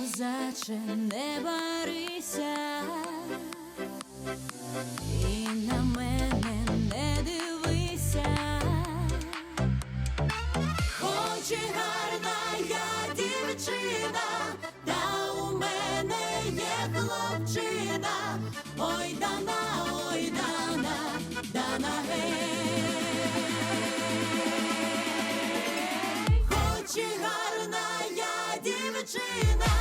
козаче, не барися, і на мене не дивися, хоч і гарна я дівчина, та у мене є хлопчина, ой дана, ой дана, дана гей, хоч і гарна я дівчина.